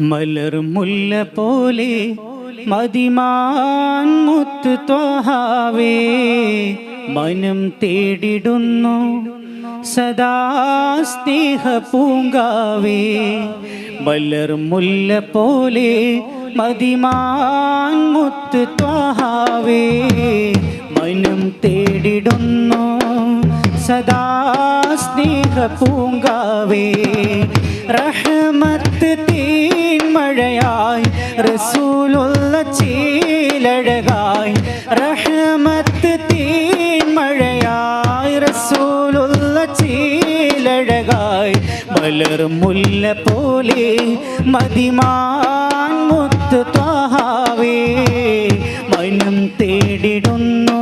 മലർമുല്ല പോലെ മതിമാൻ മുത്ത് ത്വഹാവേ മനം തേടിടുന്നു സദാ സ്നേഹ പൂങ്കാവേ മലർ മുല്ല പോലെ മതിമാൻ മുത്ത് ത്വഹാവേ മനം തേടിടുന്നു സദാ സ്നേഹ പൂങ്കാവേ റഹമത്ത് റഹ്മത്ത് തീൻമഴയായി റസൂലുള്ള ചീലഴകായി റഹ്മത്ത് തീൻമഴയായി റസൂലുള്ള ചീലഴകായി മലർ മുല്ല പോലെ മതിമാൻ മുത്ത് ത്വാഹാവേ മനം തേടിടുന്നു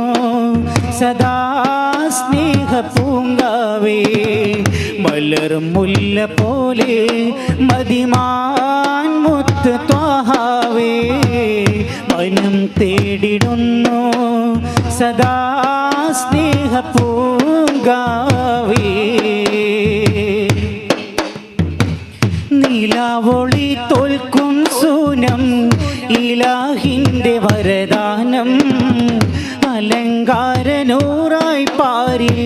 സദാ സ്നേഹ പൂങ്കാവേ മലർ മുല്ല പോലെ മതിമാൻ മുത്ത് ത്വാഹാവേ മനം തേടിടുന്നു. സദാ സ്നേഹ പൂങ്കാവേ നീലാവൊളി തോൽക്കും സൂനം ഇലാഹിന്റെ വരദാനം. അലങ്കാരനൂറായി പാരി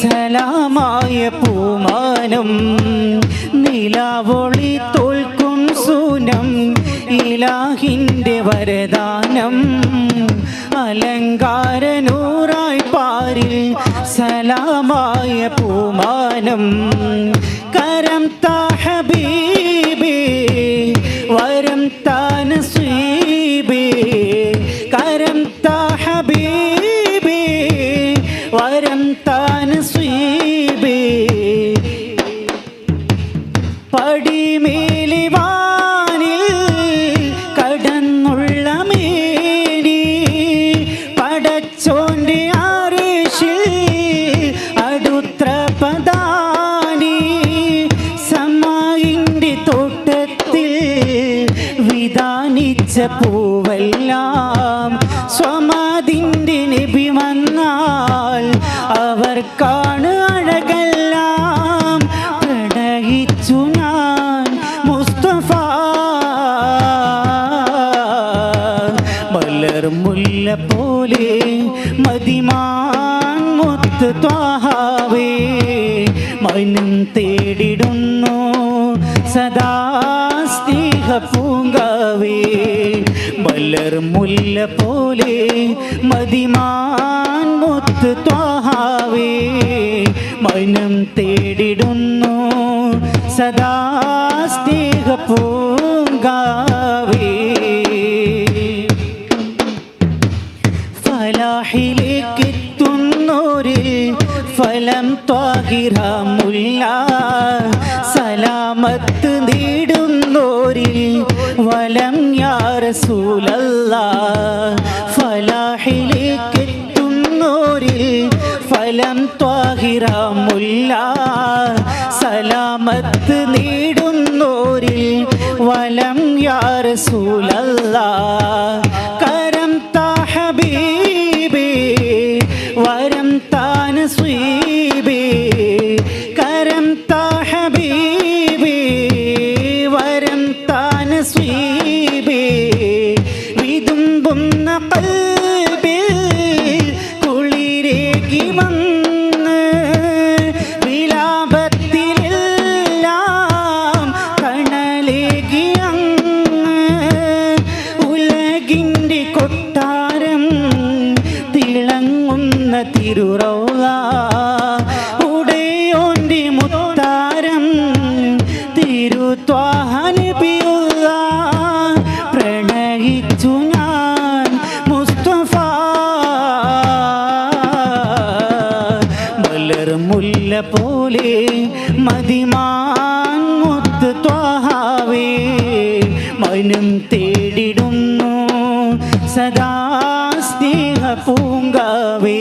സലാമായ പൂമാനം. നീലാവൊളി സൂനം ഇലാഹിന്റെ വരദാനം. അലങ്കാരനൂറായി പാരിൽ സലാമായ പൂമാനം. കരം താ വിധാനിച്ച പൂവെല്ലാം സ്വമാതിന്റെ നബി വന്നാൽ അവർക്കാണ് അഴകെല്ലാം തേടിടുന്നു സദാ പൂങ്കാവേ മലർ മുല്ല പോലെ മതിമാൻ മുത്ത് ത്വാഹാവേ മനം തേടിടുന്നു സദാ സ്നേഹ പൂങ്കാവേ. ഫലാഹിലേക്ക് എത്തുന്നോരിൽ ഫലം ത്വാഹിറമുല്ല സലാമത്ത് യാറസൂലല്ല ഫലാഹിലേക്ക് എത്തുന്നോരിൽ ഫലം ത്വാഹിറമുല്ല സലാമത്ത് നേടുന്നോരിൽ വലം യാറസൂലല്ല കരം കുളിരേകി വന്ന് വിലാപത്തിലെല്ലാം കണലേകി അങ്ങ് ഉലകിന്റെ കൊട്ടാരം തിളങ്ങുന്ന തിരുറൗള ഉടയോന്റെ മുത്താരം തിരുത്വാഹനബിയുള്ള മുല്ല പോലെ മതിമാൻ മുത്ത് ത്വാഹാവേ മനം തേടിടുന്നു സദാ സ്നേഹ പൂങ്കാവേ.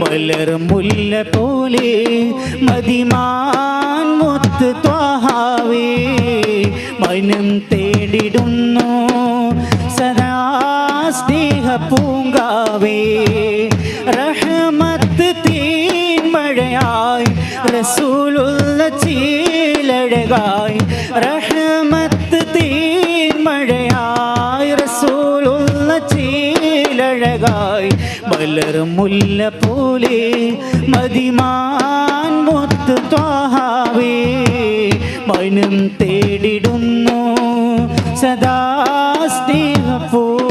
മലർ മുല്ല പോലെ മതിമാൻ കൊച്ചിയിലഴകായി റഹ്മത്ത് തീമഴയായി റസൂലുള്ള ചീലഴകായി. മലറും മുല്ല പോലെ മതിമാൻ മുത്ത് ത്വാഹാവേ. മനം തേടിടുന്നു സദാ സ്നേഹപ്പോ